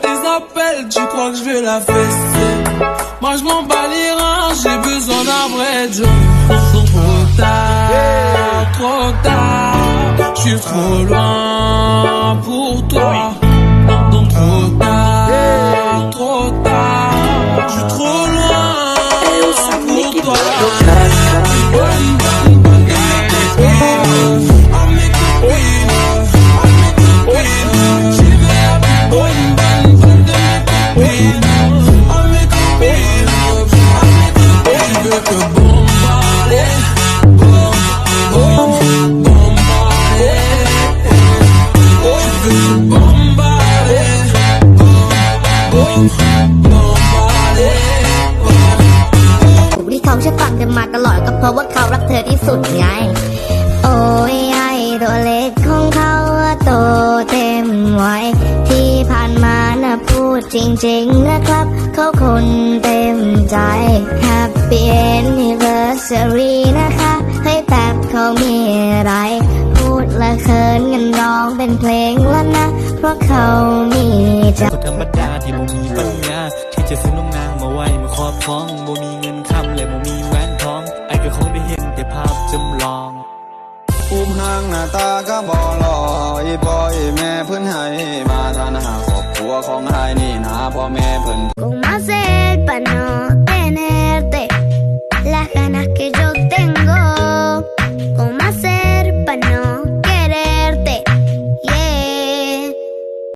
tes appels, tu crois que je vais la fesser. Moi je m'en bats les reins, j'ai besoin d'un vrai job. Trop tard, trop tard, je suis trop loin pour toi. Bom, bombarder. ที่เขาเชื่อฟังเธอมาตลอดก็เพราะว่าเขารักเธอที่สุดไง โอ้ยไอตัวเล็กของเขาโตเต็มวัยที่ผ่านมานะพูดจริงๆนะครับ เขาคนเต็มใจ Happy Anniversary นะคะให้แบบเขามีอะไร พูดและเขินกันร้องเป็นเพลงแล้วนะ เพราะเขามีใจคนธรรมดาที่บ่มีปัญญาที่จะซื้อนมนางมาไว้มาครอบครองบ่มีเงินคำและบ่มีแหวนทองไอ้ก็คงได้เห็นแต่ภาพจำลองอุ้มห่างหน้าตาก็บอลอยปอยแม่เพิ่อนให้มาทานหาครอบครัวของไอ้ายนี่นะพ่อแม่เพิ่อนกุม